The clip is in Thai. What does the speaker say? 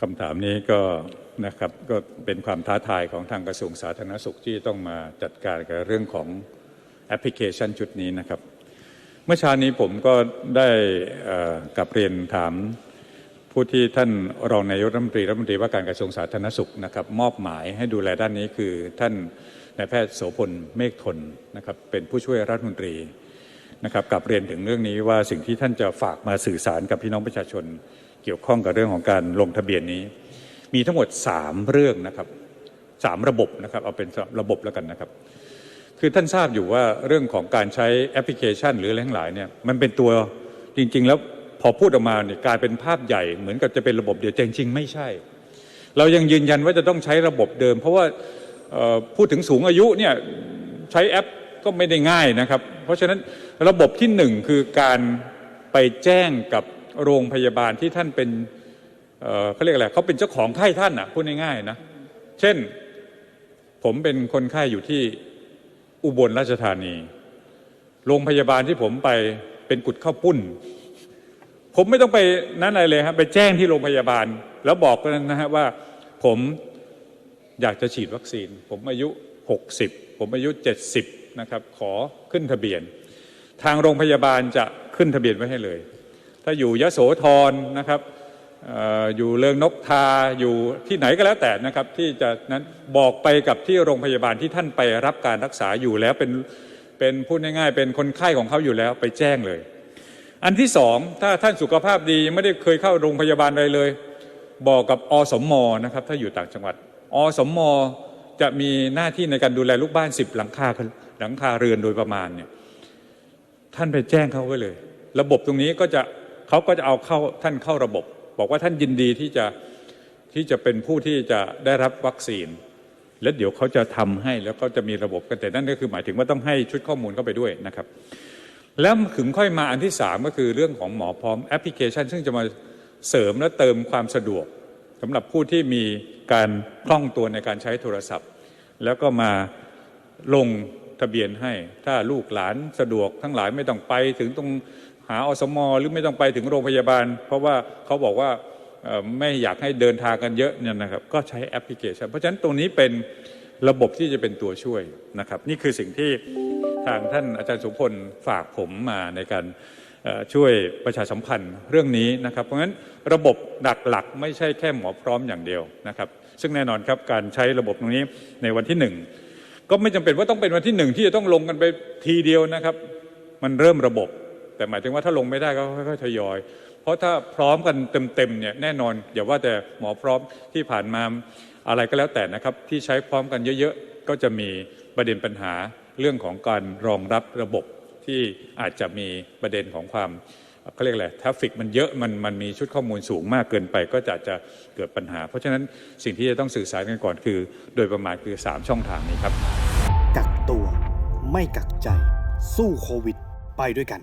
คำถามนี้ก็นะครับก็เป็นความท้าทายของทางกระทรวงสาธารณสุขที่ต้องมาจัดการกับเรื่องของแอปพลิเคชันชุดนี้นะครับ เมื่อเช้านี้ผมก็ได้กลับเรียนถามผู้ที่ท่านรองนายกรัฐมนตรีรัฐมนตรีว่าการกระทรวงสาธารณสุขนะครับมอบหมายให้ดูแลด้านนี้คือท่านนายแพทย์โสพลเมฆทนนะครับเป็นผู้ช่วยรัฐมนตรีนะครับกลับเรียนถึงเรื่องนี้ว่าสิ่งที่ท่านจะฝากมาสื่อสารกับพี่น้องประชาชน กี่ยวข้องกับเรื่องของการลงทะเบียนนี้ มีทั้งหมด 3 เรื่องนะครับสามระบบนะครับเอาเป็นระบบแล้วกันนะครับ คือท่านทราบอยู่ว่าเรื่องของการใช้แอปพลิเคชัน หรืออะไรทั้งหลายเนี่ยมันเป็นตัวจริง ๆ แล้วพอพูดออกมาเนี่ยกลายเป็นภาพใหญ่เหมือนกับจะเป็นระบบเดียวจริง ๆ ไม่ใช่ เรายังยืนยันว่าจะต้องใช้ระบบเดิม เพราะว่าพูดถึงสูงอายุเนี่ยใช้แอปก็ไม่ได้ง่ายนะครับ เพราะฉะนั้นระบบที่หนึ่งคือการไปแจ้งกับ โรงพยาบาลที่ท่านเป็นเเขาเรียกอะไรเขาเป็นเจ้าของไข้ท่านอะพูดง่ายๆนะเช่นผมเป็นคนไข้อยู่ที่อุบลราชธานี โรงพยาบาลที่ผมไปเป็นกุดข้าวปุ้น ผมไม่ต้องไปนั้นอะไรเลยครับไปแจ้งที่โรงพยาบาล แล้วบอกกันนะฮะว่าผมอยากจะฉีดวัคซีน ผมอายุ 60 ผมอายุ 70 นะครับ ขอขึ้นทะเบียน ทางโรงพยาบาลจะขึ้นทะเบียนไว้ให้เลย ถ้าอยู่ยโสธรนะครับอยู่เริงนกทาอยู่ที่ไหนก็แล้วแต่นะครับ ที่จะนั้นบอกไปกับที่โรงพยาบาลที่ท่านไปรับการรักษาอยู่แล้วเป็นเป็นพูดง่ายๆ เป็นคนไข้ของเขาอยู่แล้วไปแจ้งเลย อันที่สองถ้าท่านสุขภาพดียังไม่ได้เคยเข้าโรงพยาบาลใดเลย บอกกับอสมมนะครับ ถ้าอยู่ต่างจังหวัด อสมมจะมีหน้าที่ในการดูแลลูกบ้านสิบหลังคาหลังคาเรือนโดยประมาณเนี่ยท่านไปแจ้งเขาไว้เลย ระบบตรงนี้ก็จะ เขาก็จะเอาเข้าท่านเข้าระบบ บอกว่าท่านยินดีที่จะที่จะเป็นผู้ที่จะได้รับวัคซีน แล้วเดี๋ยวเขาจะทำให้แล้วก็จะมีระบบกันแต่นั่นก็คือหมายถึงว่าต้องให้ชุดข้อมูลเข้าไปด้วยนะครับ แล้วถึงค่อยมาอันที่สามก็คือเรื่องของหมอพร้อมแอปพลิเคชัน ซึ่งจะมาเสริมและเติมความสะดวกสำหรับผู้ที่มีการคล่องตัวในการใช้โทรศัพท์ แล้วก็มาลงทะเบียนให้ถ้าลูกหลานสะดวกทั้งหลายไม่ต้องไปถึงตรง หาอสมหรือไม่ต้องไปถึงโรงพยาบาล เพราะว่าเขาบอกว่าไม่อยากให้เดินทางกันเยอะเนี่ยนะครับก็ใช้แอปพลิเคชัน เพราะฉะนั้นตรงนี้เป็นระบบที่จะเป็นตัวช่วยนะครับ นี่คือสิ่งที่ทางท่านอาจารย์สุพลฝากผมมาในการช่วยประชาสัมพันธ์เรื่องนี้นะครับ เพราะฉะนั้นระบบหลักๆ ไม่ใช่แค่หมอพร้อมอย่างเดียวนะครับ ซึ่งแน่นอนครับการใช้ระบบตรงนี้ในวันที่หนึ่งก็ไม่จำเป็นว่าต้องเป็นวันที่หนึ่งที่จะต้องลงกันไปทีเดียวนะครับ มันเริ่มระบบ แต่หมายถึงว่าถ้าลงไม่ได้ก็ค่อยๆทยอย เพราะถ้าพร้อมกันเต็มๆเนี่ยแน่นอนอย่าว่าแต่หมอพร้อมที่ผ่านมาอะไรก็แล้วแต่นะครับ ที่ใช้พร้อมกันเยอะๆ ก็จะมีประเด็นปัญหาเรื่องของการรองรับระบบที่อาจจะมีประเด็นของความเขาเรียกอะไรทราฟฟิกมันเยอะมันมันมีชุดข้อมูลสูงมากเกินไป ก็จะจะเกิดปัญหา เพราะฉะนั้นสิ่งที่จะต้องสื่อสารกันก่อนคือ โดยประมาณคือ 3 ช่องทางนี้ครับ กักตัวไม่กักใจ สู้โควิด ไปด้วยกัน